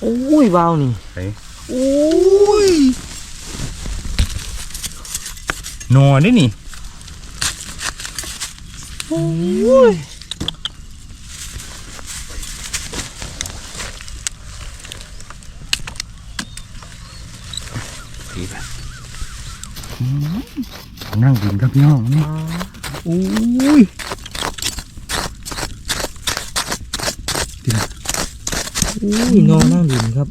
โอ้ยเบานี่ไหนโอ้ยนอนได้นี่โอ้ยดีแบบนั่งกินครับพี่น้องนี่โอ้ย อ้ยนอนนั่งดินครับ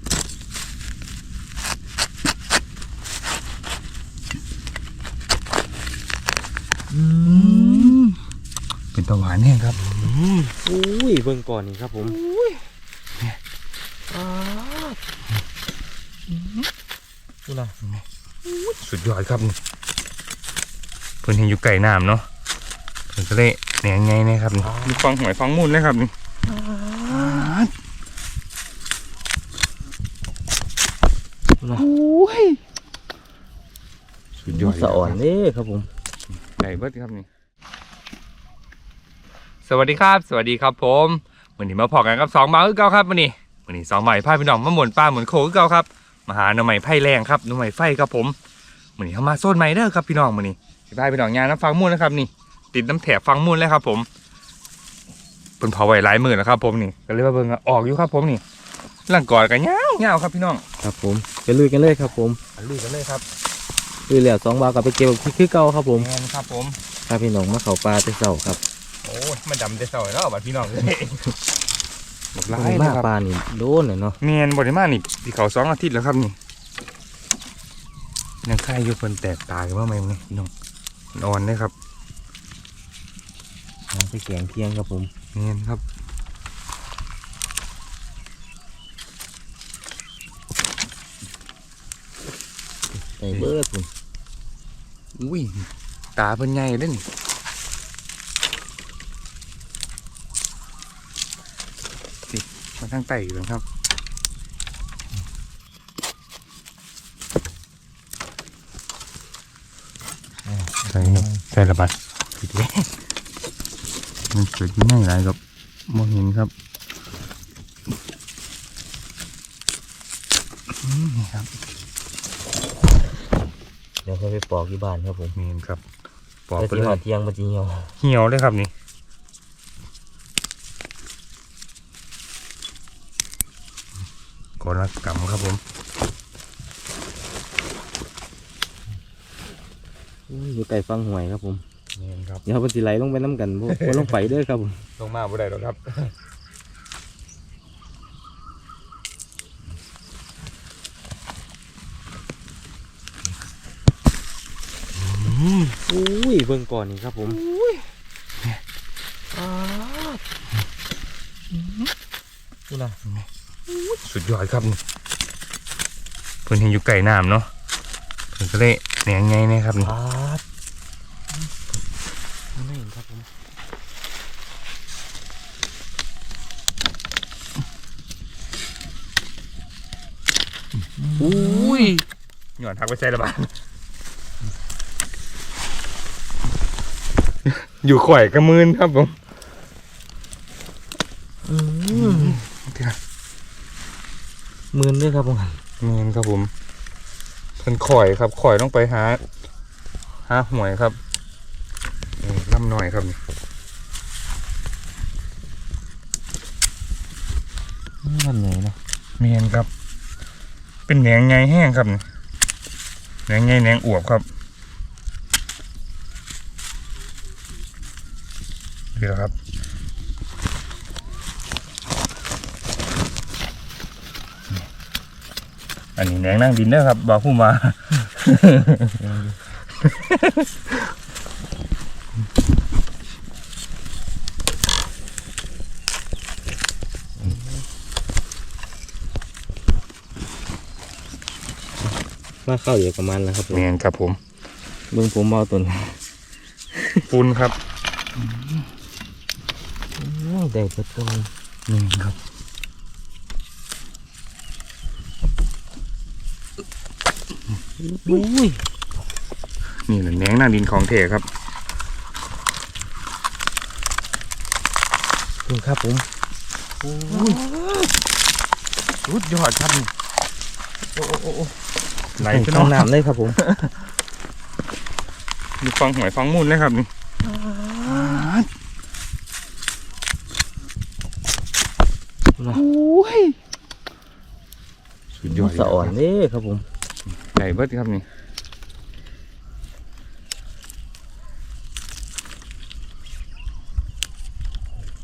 อืมเป็นตะหวานแห้งครับโอ้ยเบิ่งก่อนนี่ครับผมอ้าวนี่นะสุดยอดครับนี่เพิ่นเห็นอยู่ไก่น้ำเนาะเพิ่นก็เลยแหนงไงนะครับนี่มีฟังหอยฟังมูลนะครับนี่ นะ โอ้ยสุดยอด สะอ่อน เด้ครับผมไก่เบิดครับนี่ สวัสดีครับ สวัสดีครับผมวันนี้มาพอกันกับสองบาคือเก่าครับวันนี้วันนี้สองใหม่พาพี่น้องมาหมุนป้าหมุนโคคือเก่าครับมาหาหน่อใหม่ไผ่แรงครับหน่อใหม่ไฟครับผมวันนี้เขามาโซนใหม่เด้อครับพี่น้องวันนี้สิพาพี่น้องยางน้ำฟังมูลนะครับนี่ ติดน้ำแถบฟังมูลเลยครับ ผมเป็นเผาไว้หลายหมื่นแล้วครับผมนี่ก็เลยมาเบิ่งว่าออกอยู่ครับ ผมนี่หลังกอดกันยาวเงาวๆครับพี่น้อง ครับผมไปลุยกันเลยครับผมอันลุยกันเลยครับ ลุยแล้วสองบาทกับไปเก็บที่คือเก่าครับผมแมนครับผมพาพี่น้องมาเขาปลาแต่เช้าครับโอ้ยมันดำแต่เสาแล้วบัดพี่น้องเลยหมดมาลายเลยครับปลานี่โดนเลยเนาะเมียนบริมานี่ที่เขาสองอาทิตย์แล้วครับนี่ยังไข่อยู่เพิ่นแตกตายว่าไหมมึงพี่น้องนอนเลยครับมาไปแกงเที่ยงครับผมเมียนครับใส่เบิร์ดผม อุ้ย ตาเพิ่นใหญ่เล่นสิมาทางไต่กันครับ ใส่ใส่ระบาดผิดเลยมันเกิดอยู่ในไรครับมองเห็นครับอืมนี่ครับ เดี๋ยว ค่อยไปปอกที่บ้านครับผมเมียนครับปอกแล้วไปที่เลหอยเที่ยงมาจีเหี่ยวเหี่ยวเลยครับนี่กรกรรมครับผมอุ้ยอยู่ไก่ฟังหวยครับผมเนียนครับเดี๋ยวมันสิไหลลงไปน้ำกันพวกลงไปเด้อครับผมลงมาบ่ได้หรอกครับ อุ้ย เบิ่งก่อนนี่ครับผมอ้าวนี่นะสุดยอดครับนี่เพิ่นเห็นอยู่ไก่น้ำเนาะเพิ่นก็เลยแหนงไงนะครับนี่ปาดไม่เห็นครับผมอุ้ยหย่อนทักไปใส่ระบาด อยู่ข่อยกระมืนครับผมอืมมืนด้วยครับผมเมียนครับผมเพิ่นข่อยครับข่อยต้องไปหาหาหวยครับนี่ล่ำหน่อยครับนี่นี่ทำไงเนาะเมียนครับ เป็นแหนงไงแห้งครับนี่แหนงไงแหนงอวบครับ เดี๋ยวครับ อันนี้แหนงนั่งดินเนอร์ครับบอกผู้มามาเข้าอยู่ประมาณแล้วครับผมเมียนครับผมเบิ่งผมเอาตัวนี้ปูนครับอุ้ย ได้เพิ่ตัวนี้เมียนครับอุ้ยนี่แหละแหนงนั่งดินของเทครับถึงครับผมอุ้ยสุดยอดครับนี่โอ้โอ้โอ้โอ้ไหลไปข้างเนาะน้ำเลยครับผมมีฟังหวยฟังมุ่นเลยครับนี่ สุดยอดสะอ่อนเด้ครับผมใหญ่เบิดครับนี่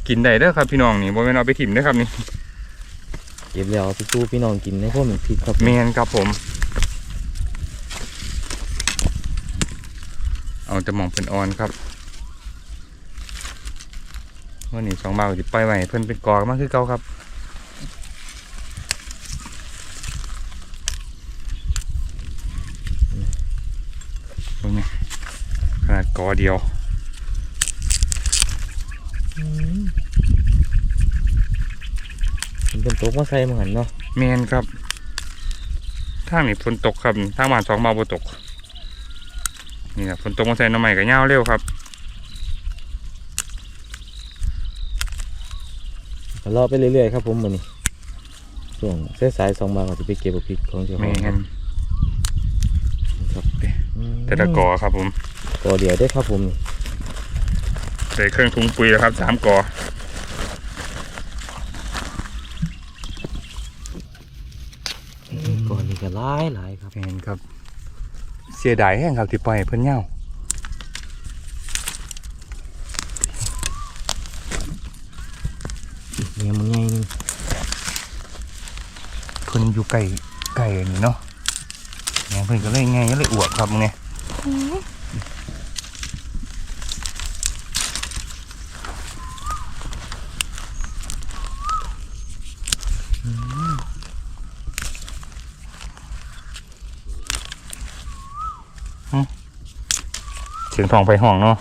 กินได้เด้อครับพี่น้องนี่บ่แม่นเอาไปถิ่มเด้อครับนี่เก็บแล้วเอาไปสู้พี่น้องกินในพวกหนึ่งพริกครับแมนครับผม เอาจะมองเพิ่นออนครับวันนี้สองบาทสิไปไว้ให้เพิ่นเป็นกอกมากคือเก่าครับ ตรงนี้ขนาด กอเดียวอืมมันเป็นโต๊ะมาใส่มาหันเนาะแมนครับทางนี้ฝนตกครับทางบ้านสองบาทบ่ตก นี่แหละฝนตกมาใส่หน้ำใหม่กับเงาวเร็วครับก็รอไปเรื่อยๆครับผมมันนี่ช่วงสายๆสองบาทก็จะไปเก็บเอาพริกของเจ้าขแมองครันบครับอืมแต่ละกอครับผม กอเดียวได้ครับผมนี่ใส่เครื่องถุงปุ๋ยแล้วครับสามกอก่อนนี่ก็หลายหลายครับแมนครับ เสียดายแห้งครับที่ปล่อยให้เพิ่นเหงาเนี่ยมันใหญ่นึงเพิ่นอยู่ไกลไกลนี่เนาะแม่เพิ่นก็เลยไงเลยอวบครับมึงไงเสีย งทองไปห้องเนาะ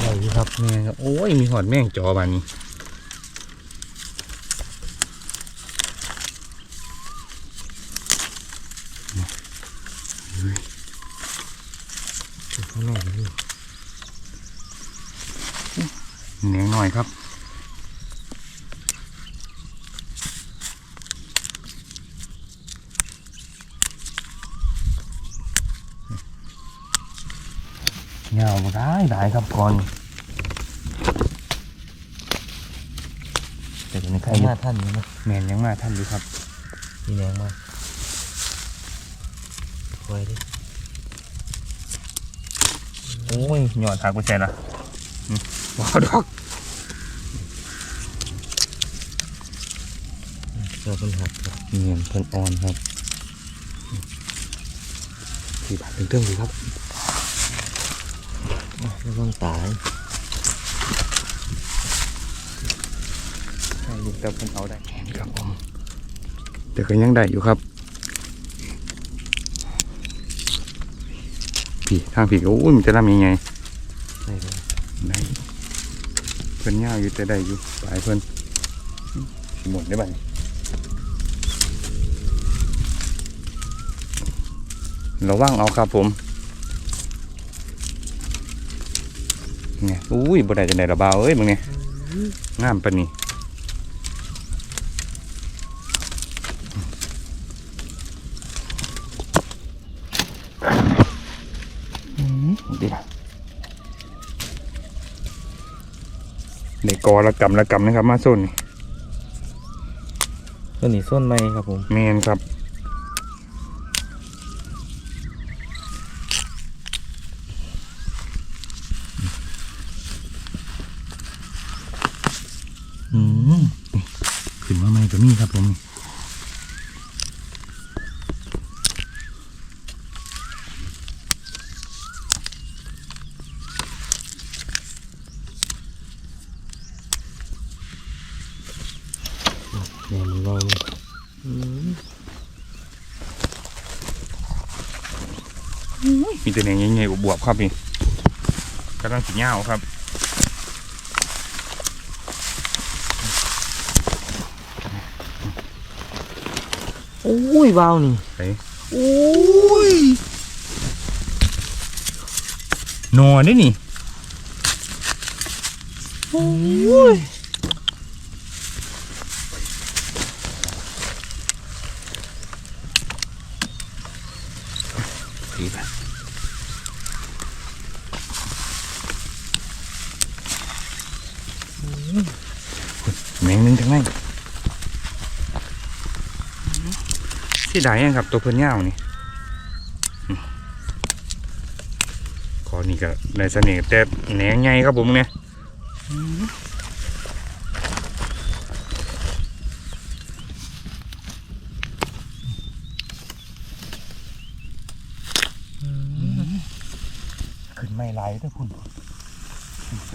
ใหญ่อยู่ครับแม่ครับ โอ้ย มีหอดแม่งจอบานนี้ข้างนอกนี่เหนียงหน่อยครับ เงาบ่ ได้ได้ครับก่อนแต่ยังไม่ใครข้างหน้าท่านนี่นะแมนยังมาท่านอยู่ครับมีแรงมากคอยดิโอ้ยหยอดทางกุญแจละอืมว้าวดอกเจอปัญหาครับเนียนเพิ่นออนครับสี่บาทถึงเติมดีครับ ไม่ต้องตายใช่ลูกแต่เพิ่นเอาได้ครับผมแต่ก็ยังได้อยู่ครับพี่ทางพี่ก็อุ้ยมันจะทำยังไงได้เลยได้เพิ่นยาวอยู่แต่ได้อยู่หลายเพิ่นสิหมดได้บัดนี้ระวังเอาครับผม เนี่ยอุ้ยบ่ได้จะได้ระบาวเอ้ยมึงเนี่ยงามปานนี้อืมดีละในกอละกำละกำนะครับมาส้นนี่ตัวนี้ส้นไม้ครับผมเมนครับ อืมขึ้น มาใหม่ก็มีครับผมแม่มันน้อยนึงอืมมีแต่แหนงใหญ่ๆบวบๆครับนี่กำลังสีเงาวครับ อ้ยเบานี่ไปโอ้ยหนอได้นี่ดีไปแมงหนึงทั้งนั้น ที่ใดยังครับ ตัวเพิ่นยาวนี่อืมขอนี่ก็ในเสน่ห์แต่แหนงไงครับผมเนี่ยขึ้นไม่ไหลเด้อคุณ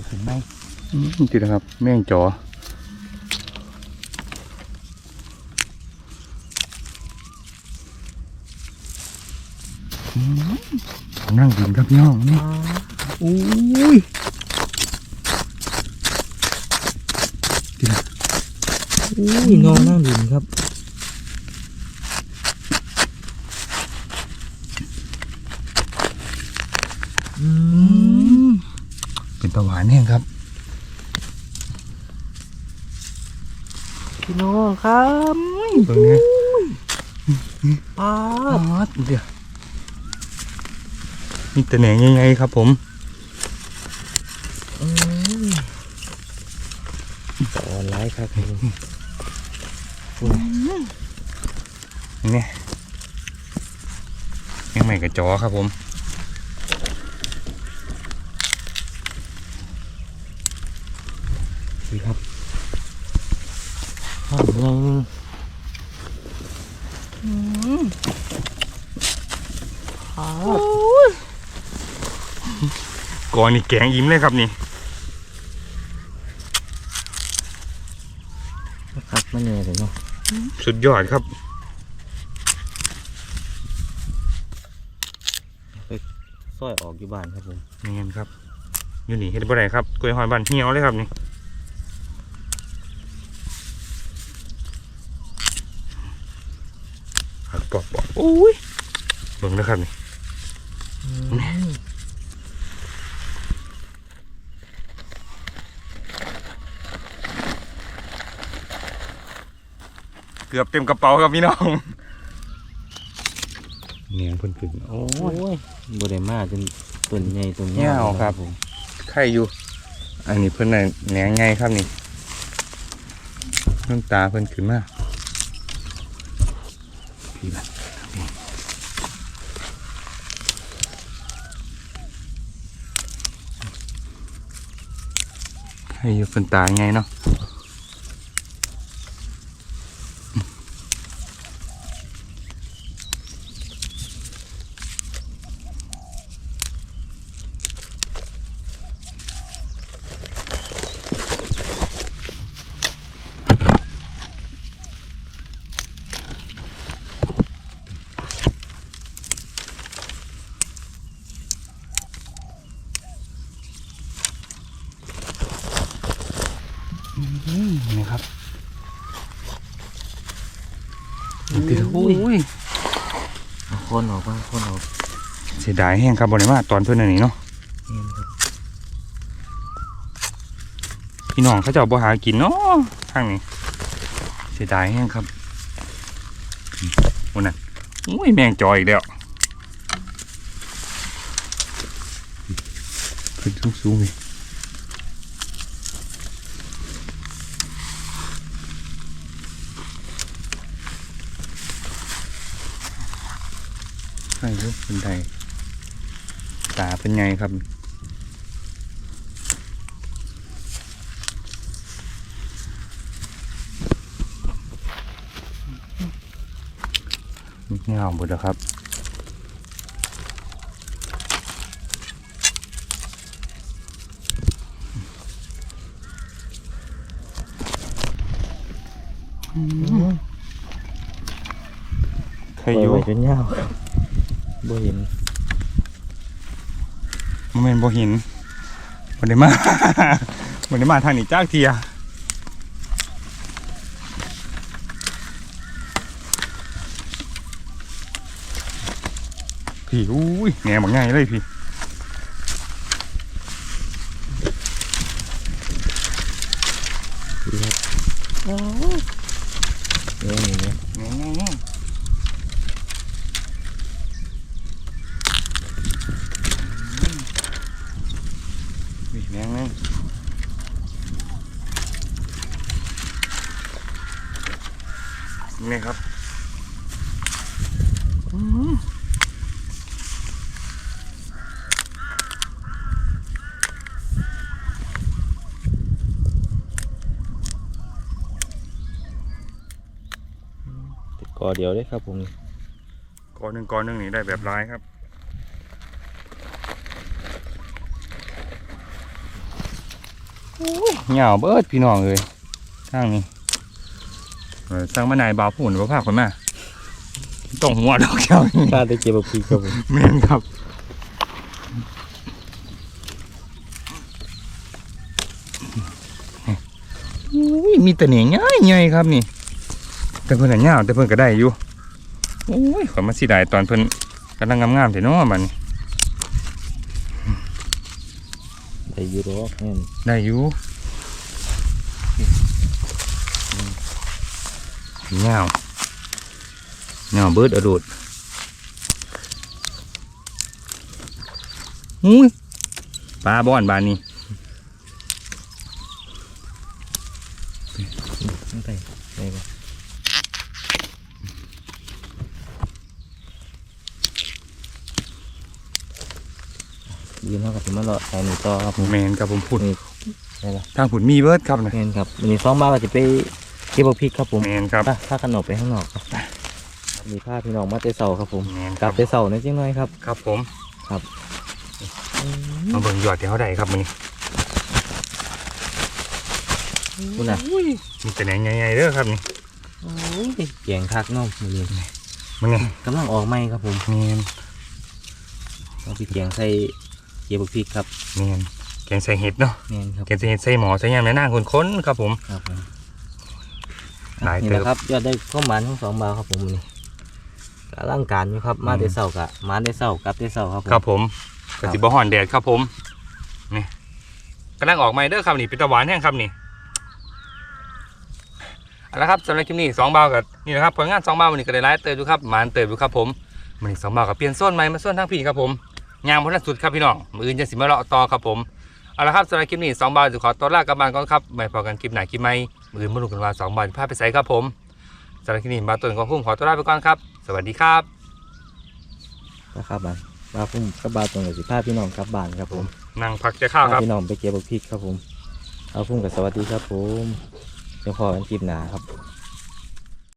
ขึ้นไม่ติดนะครับ แม่งจอ นั่งกินครับพี่น้องนี่อุ้ยอุ้ยนอนนั่งดินครับอืมเป็นตะหวานแห้งครับ พี่น้องครับเบิ่งเนี่ยป้าอ๋อเดี๋ยว นี่ตะแหนงยังไงครับผมสอนไลฟ์ครับผมนี่ยังใหม่กับจอครับผมดีครับห้องยัง ก่อนนี่แกงยิ้มเลยครับนี่ครับมันเนี่ยเลยเนาะสุดยอดครับซอยออกอยู่บ้านครับผมนี่นครับอยู่นี่เห็ดบ่ได้ครับกล้วยหอยบานเหี่ยวเลยครับนี่หักปอกปอกโอ้ยเบิ่งนะครับนี่ กือบเต็มกระเป๋าครับพี่น้องเนียงเพิ่นขึ้นโอ้โอ้ยบริมาจนต้นใหญ่ต้นยาวครับผมไข่อยู่ อันนี้เพิ่นน่ะแหนงไงครับนี่น้ำตาเพิ่นขึ้นมาพี่ละไข่อยู่เพิ่นตาไงเนาะ นี่ครับ ติดอุ้ยเอาคนออกบ้างคนออกเสียดายแห้งครับบริมาตอนเพื่อนอันนี้เนาะเงี้ยครับพี่น้องเขาเจะบ่หากินเนาะทางนี้เสียดายแห้งครับอืมโอ้นั่นอุ้ยแมงจอยอีกแล้วขึ้นสูงสูงๆเลย ใช่ครับเป็นไดตาเป็นไงครับเงาหมดแล้วครับใครอยู่ปล่ไว้จนยาวครับ บ่เห็นมันเป็นบ่หินมันได้มามันได้มาทางนี้จ้ากเทียพี่อุ้ยแหนบง่ายเลยพี่ ดีครับนี่นี่นี่ นี่นี่นี่นี่แมงแมง นี่ครับอืมติดกอเดียวเลยครับผมก้อนหนึ่งก้อนหนึ่งนี่ได้แบบร้ายครับเหงาเบิดพี่น้องเลยทางนี้เออ สร้างมานายบาวผุ่นว่าภาคคนมาต้องหัวดอกแก้วนี่ปลาได้เก็บบักพริกครับผมแม่นครับอุ้ยมีแต่เหนียงง่ายง่ายครับนี่ แต่เพิ่นอะเหงาแต่เพิ่นก็ได้อยู่โอ้ยขอยมาสิได้ตอนเพิ่นกำลังงามๆแต่น้อมันได้อยูโรอกแน่นได้อยู่ เหงาเหงาเบิดอะโดดอุ้ยปลาบ่อนบานนี้ไม่ไปไม่ไปยืนเท่ากับที่มาเลาะใส่หนูต่อครับผมแมนครับผมพูดได้ละทางผุนมีเบิร์ดครับนะแม่นครับวันนี้สองบาทก็จะไปเก็บบักพริกครับผมแมนครับถ้าถ้าขนมไปข้างนอกครับมีผ้าพี่น้องมาเตะเสาครับผมแมนกลับเตะเสาในอยจังหน่อยครับครับผมอืมมาเบิ่งยอดที่เขาได้ครับมันคุณน่ะมีแต่แหนงใหญ่ๆเด้อครับนี่โอ้ยแกงคักเน้องมือนี้มันไงกำลังออกไหมครับผมแมนเอาไปแกงใส่เก็บบักพริกครับแมนแกงใส่เห็ดเนาะแม่นครับแกงใส่เห็ดใส่หมอใส่ยำแม่นางคนๆครับผม ครับผม หลายนี่เติแหบละครับยอดได้ข้าวหมานทั้งสองบาทครับผมมื้อนี่กำลังการอยู่ครับมาอืมเตะเสากะมาเตะเสากลับเตะเสาครับผม ครับผมครักบระติบห่อนแดดครับผมนี่กำลังออกใหม่เด้อครับนี่เป็นตะหวานแห้งครับนี่เอาละครับสำหรับคลิปนี้สองเบากับนี่นะครับผลงานสองเบาวันนี้ก็ได้ไลฟ์เติมดูครับหมานเติมดูครับผมมันนี้สองเบากับเปลี่ยนโซนใหม่มาโซนทางพี่ครับผมยางพ้นสุดครับพี่น้องมืออื่นจะสิมาเลาะต่อครับผมเอาละครับสำหรับคลิปนี้สองเบาจะขอตัวลากลับบ้านก่อนครับไม่พอกันคลิปไหนคลิปไม่ มืออื่นมาดูกันว่าสองเบาจะพาไปใส่ครับผมสำหรับคลิปนี้มาต้นของพุ่มขอตัวลาไปก่อนครับ สวัสดีครับนะครับบานมาพุ่มกระบาตรงกับสิพาพี่น้องกลับบ้านครับผมนั่งพักจะข้าวครับพาพี่น้องไปเก็บบักพริกครับผมเอาพุ่มกับสวัสดีครับผมเดี๋ยวพอกันคลิปหนาครับ